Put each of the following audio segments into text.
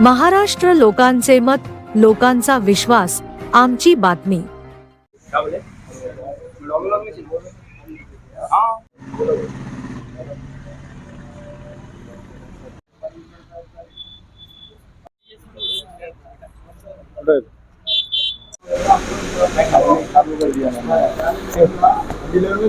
महाराष्ट्र लोकांचे मत लोकांचा विश्वास आमची बातमी. डिलिव्हरी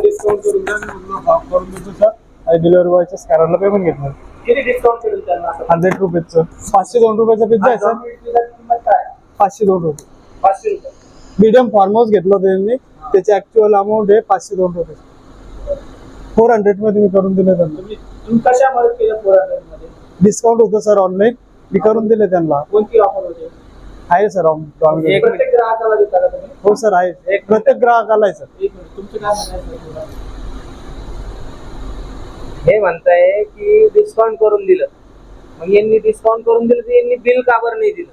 डिस्काउंट करून द्या करून देतो सर आणि डिलिव्हरी बॉयच्या स्कॅनरला पेमेंट घेतलं. किती डिस्काउंट करेल त्यांना? असं हंड्रेड रुपीजचं. पाचशे दोन रुपयाचा पिझ्झा आहे सर किंमत काय? पाचशे दोन रुपये. पाचशे रुपये. मीडियम फार्म हाऊस घेतलं होतं त्यांनी. त्याची ऍक्च्युअल अमाऊंट आहे पाचशे दोन रुपये. फोर हंड्रेडमध्ये मी करून दिले त्यांना. तुम्ही तुम्ही कशा मदत केलं पोरांमध्ये मध्ये? डिस्काउंट होतं सर ऑनलाईन मी करून दिले त्यांना. कोणती ऑफर होते? आहे सर प्रत्येक ग्राहकाला देता का तुम्ही? हो सर आहे. प्रत्येक ग्राहकाला आहे सर एक मिनिट. तुमचं काय म्हणायचं आहे? हे म्हणताय की डिस्काउंट करून दिलं. मग यांनी डिस्काउंट करून दिलं तर यांनी बिल का बरं नाही दिलं?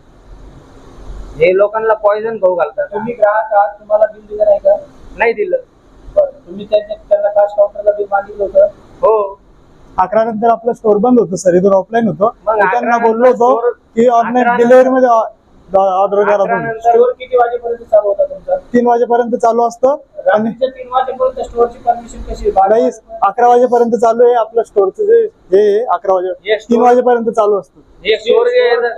हे लोकांना पॉइझन खाऊ घालतात. तुम्ही ग्राहक आहात तुम्हाला बिल दिलं नाही का? नाही दिलं. बरं तुम्ही त्यांच्या त्यांना काश काउंटरला बिल मागितलं होतं? हो. अकरा नंतर आपलं स्टोर बंद होतं सर इथून ऑफलाईन होतं. मग त्यांना बोललो होतो की ऑनलाईन अकरा डिलिव्हरी मध्ये ऑर्डर करा तुम्ही. स्टोअर किती वाजेपर्यंत चालू होता तुमचा? तीन वाजेपर्यंत चालू असतं. नाही? अकरा वाजेपर्यंत चालू आहे आपलं स्टोरचं जे हे अकरा वाजे तीन वाजेपर्यंत चालू असतं हे स्टोर ना,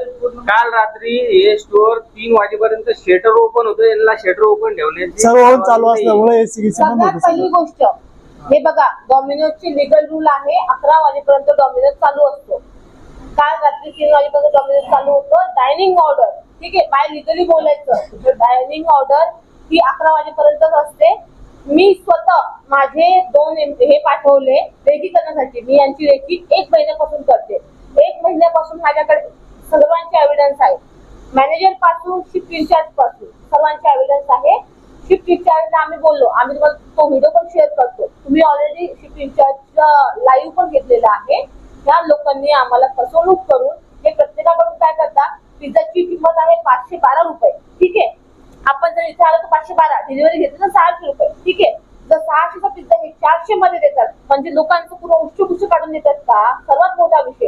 काल रात्री हे स्टोर तीन वाजेपर्यंत शेटर ओपन होतं यांना शेटर ओपन ठेवण्याची सर्व चालू. असल्यामुळे सगळ्यात होतं पहिली सगळं. गोष्ट हे बघा डॉमिनोजची लिगल रूल आहे अकरा वाजेपर्यंत डॉमिनोज चालू असतो काल रात्री तीन वाजेपर्यंत डॉमिनोज चालू होतं डायनिंग ऑर्डर ठीक आहे बाय लिगली बोलायचं डायनिंग ऑर्डर ती अकरा वाजेपर्यंतच असते. मी स्वतः माझे दोन एम- हे पाठवले रेखी करण्यासाठी मी यांची रेखी एक महिन्यापासून करते. एक महिन्यापासून माझ्याकडे सर्वांचे एव्हिडन्स आहे. मॅनेजरपासून शिफ्ट इन्चार्जपासून सर्वांचे एव्हिडन्स आहे. शिफ्ट इन्चार्जला आम्ही बोललो. आम्ही तुम्हाला तो व्हिडिओ पण शेअर करतो. तुम्ही ऑलरेडी शिफ्ट इन्चार्जचा लाईव्ह पण घेतलेला आहे. या लोकांनी आम्हाला फसवणूक करून हे प्रत्येकाकडून काय करतात? पिझ्झाची किंमत आहे पाचशे बारा रुपये. जर इथे तर पाचशे बारा. डिलिव्हरी घेतली तर सहाशे रुपये. ठीक आहे? जर सहाशेचा पिझ्झा हे चारशे मध्ये देतात म्हणजे लोकांचं पूर्ण उच्च काढून देतात का? सर्वात मोठा विषय.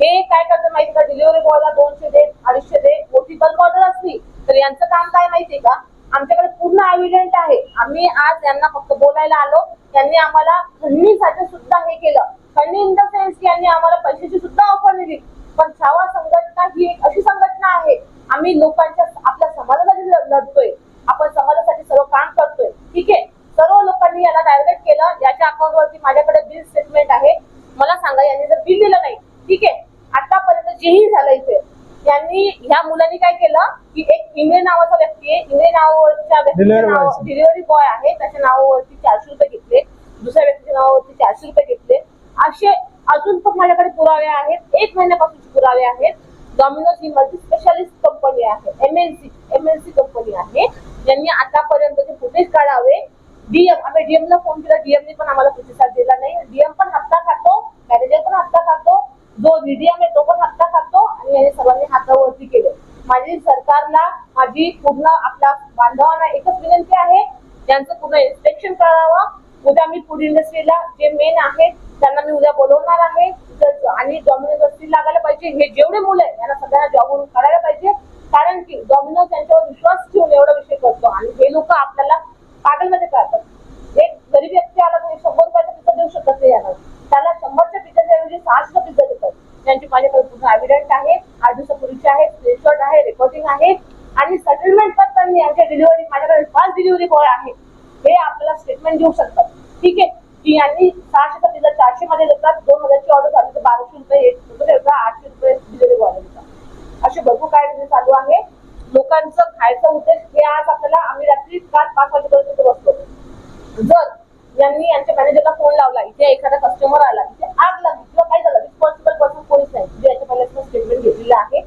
हे काय करतात माहिती का? डिलिव्हरी बॉयला दोनशे दे अडीचशे दे. मोठी बल्क ऑर्डर असली तर यांचं काम काय माहितीये का? आमच्याकडे पूर्ण एव्हिडंट आहे. आम्ही आज यांना फक्त बोलायला आलो. यांनी आम्हाला खंडणीसाठी सुद्धा हे केलं. खंडणी इन द सेन्स की यांनी आम्हाला पैशाची सुद्धा ऑफर दिली. पण छावा संघटना ही एक अशी संघटना आहे. आम्ही लोकांच्या आपल्या समाजासाठी ल- लढतोय. आपण समाजासाठी सर्व काम करतोय. ठीक आहे? सर्व लोकांनी याला डायरेक्ट केलं. याच्या अकाउंटवरती माझ्याकडे बिल स्टेटमेंट आहे. मला सांगा यांनी जर बिल दिलं नाही. ठीक आहे? आतापर्यंत जेही झालं इथे यांनी ह्या मुलांनी काय केलं? की एक इंग्रे नावाचा व्यक्ती आहे. इंग्रे नावाच्या व्यक्तीचं. डिलिव्हरी बॉय आहे. त्याच्या नावावरती चारशे रुपये घेतले. दुसऱ्या व्यक्तीच्या नावावरती चारशे रुपये घेतले. असे अजून पण माझ्याकडे पुरावे आहेत. एक महिन्यापासूनचे पुरावे आहेत. डॉमिनोज ही मल्टी स्पेशालिस्ट कंपनी आहे एमएनसी आतापर्यंत आतापर्यंतचे फुटेज काढावे डीएम आम्ही डीएम ला फोन केला. डीएम ने पण आम्हाला प्रतिसाद दिला नाही. डीएम पण हप्ता खातो मॅनेजर पण हप्ता खातो. जो मीडियम आहे तो पण हप्ता खातो आणि याने सर्वांनी हातावरती केले. माझी सरकारला माझी पूर्ण आपल्या बांधवांना एकच विनंती आहे त्यांचं पूर्ण इन्स्पेक्शन करावं. उद्या मी फूड इंडस्ट्रीला जे मेन आहेत त्यांना मी उद्या बोलवणार आहे. आणि डॉमिनोज लागायला पाहिजे. हे जेवढे मुलं आहेत यांना सगळ्यांना जॉबवरून काढायला पाहिजे. कारण की डॉमिनोज त्यांच्यावर विश्वास ठेवून एवढा विषय करतो आणि हे लोक आपल्याला पागलमध्ये काढतात एक गरीब व्यक्ती आला तर शंभर रुपयाचा पिझ्झा देऊ शकत नाही याला त्याला शंभरच्या पिझ्झाच्या ऐवजी सहाशेचा पिझ्झा देतात त्यांची माझ्याकडे आहे आठ दिवसापूर्वीचे आहे स्क्रीनशॉट आहे रेकॉर्डिंग आहे. आणि सेटलमेंट करताना यांच्या डिलिव्हरी माझ्याकडे फास्ट डिलिव्हरी बॉय आहे. हे आपल्याला स्टेटमेंट देऊ शकतात. ठीक आहे? की यांनी सहाशे तर चारशे मध्ये देतात दोन हजारची ऑर्डर झाली तर बाराशे रुपये आठशे रुपये डिलिव्हरी बॉय देतात. असे भरपूर काय चालू आहे. लोकांचं खायचं उद्देश हे आज आपल्याला आम्ही रात्री सात पाच वाजेपर्यंत बसतो बसलो. जर यांनी यांच्या मॅनेजरला फोन लावला इथे एखादा कस्टमर आला इथे आग लागली किंवा काय झालं रिस्पॉन्सिबल कोणीच नाही जे याच्या पहिल्याचं स्टेटमेंट घेतलेलं आहे.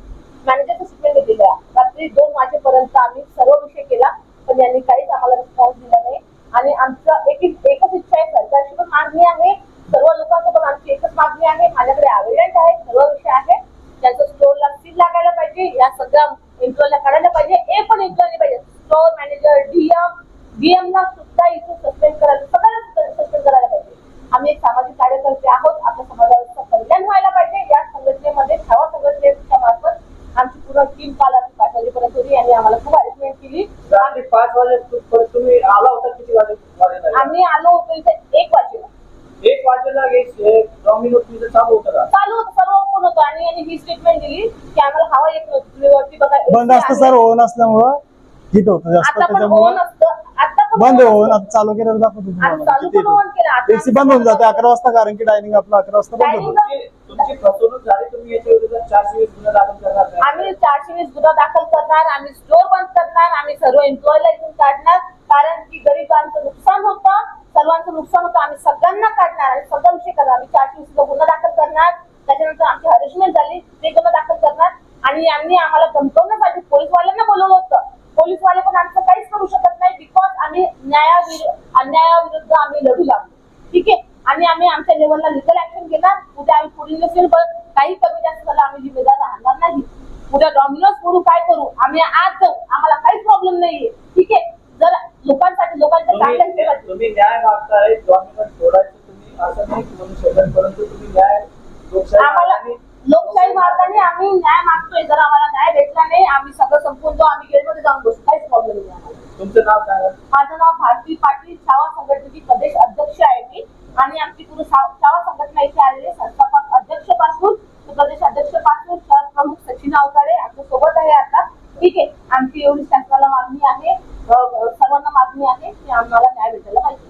मॅनेजरचं स्टेटमेंट घेतलेलं आहे. रात्री दोन वाजेपर्यंत आम्ही सर्व विषय केला पण यांनी काहीच आम्हाला रिस्पॉन्स दिला नाही. आणि आमचं एक एकच इच्छा आहे सरकारची पण मागणी आहे. सर्व लोकांचं पण आमची एकच मागणी आहे. माझ्याकडे अवेलेंट आहे सर्व विषय आहे. त्यांचं स्टोअरला सील लागायला पाहिजे. या सगळ्या एम्प्लॉयला काढायला पाहिजे. हे पण एम्प्लॉयला पाहिजे. स्टोर मॅनेजर डीएम डीएमला ला सुद्धा इथे सस्पेंड करायला सगळ्यांना सस्पेंड करायला पाहिजे आम्ही एक सामाजिक कार्यकर्ते आहोत आपल्या समाजाचं कल्याण व्हायला पाहिजे या संघटनेमध्ये छावा संघटनेच्या मार्फत आमची पूर्ण टीम काल होती आणि आम्हाला खूप अरेंजमेंट केली. रात्री पाच वाजे तुम्ही आला होता किती वाजे आम्ही आलो होतो इथे एक वाजेला. एक वाजेला डॉमिनो चालू होतं का? चालू होतं सर्व ओपन होतं आणि यांनी ही स्टेटमेंट दिली की आम्हाला हवा येत नव्हती. तुम्ही वरती बघा बंद असतं सर ओव्हन असल्यामुळं हिट होतं जास्त त्याच्यामुळं ओन बंद होऊन. आता चालू केलं. दाखवतो एसी बंद होऊन जाते अकरा वाजता कारण की डायनिंग आपलं अकरा वाजता बंद होतं. तुमची फसवणूक झाली तुम्ही याच्या विरोधात चारशे वीस गुन्हा दाखल करणार गुन्हा दाखल करणार आम्ही स्टोर बंद करणार आम्ही सर्व एम्प्लॉईला इथून काढणार. कारण की गरिबांचं नुकसान होतं सर्वांचं नुकसान होतं आम्ही सगळ्यांना काढणार आणि सगळा विषय करणार. आम्ही चारशे वीस गुन्हा दाखल करणार त्याच्यानंतर आमची हरेशमेंट झाली ते गुन्हा दाखल करणार. आणि यांनी आम्हाला धमकवण्यासाठी पोलीसवाल्यांना बोलवलं होतं. पोलीसवाले पण आमचं काहीच करू शकत नाही बिकॉज आम्ही न्यायाविरुद्ध अन्यायाविरुद्ध आम्ही लढू लागलो. ठीक आहे? आणि आम्ही आमच्या लेवलला लिगल ऍक्शन घेणार. उद्या आम्ही पुढील नसेल पण काही कमी जास्त झालं आम्ही जिम्मेदार राहणार नाही. उद्या डॉमिनोज फोडू काय करू? आम्ही आज जाऊ. आम्हाला काहीच प्रॉब्लेम नाहीये. ठीक आहे? जर लोकांसाठी लोकांच्या चांगल्या तुम्ही न्याय मागताय डॉमिनो सोडायचं तुम्ही असं नाही म्हणू शकत परंतु तुम्ही न्याय लोकशाही आम्हाला लोकशाही मार्गाने आम्ही न्याय मागतोय. जर आम्हाला न्याय भेटला नाही आम्ही सगळं संपून जाऊ आम्ही गेटमध्ये जाऊन बसू. काहीच प्रॉब्लेम नाही तुमचं नाव सांगा. माझं नाव भारती पाटील छावा संघटनेची प्रदेश अध्यक्ष आहे मी. आणि आमची पूर्ण छाव- छावा संघटना इथे आलेले संस्थापक अध्यक्षपासून ते प्रदेश अध्यक्षपासून शहर प्रमुख सचिन अवताडे आमच्यासोबत आहे आता ठीक आहे. आमची एवढी शासनाला मागणी आहे. सर्वांना मागणी आहे की आम्हाला न्याय भेटायला पाहिजे.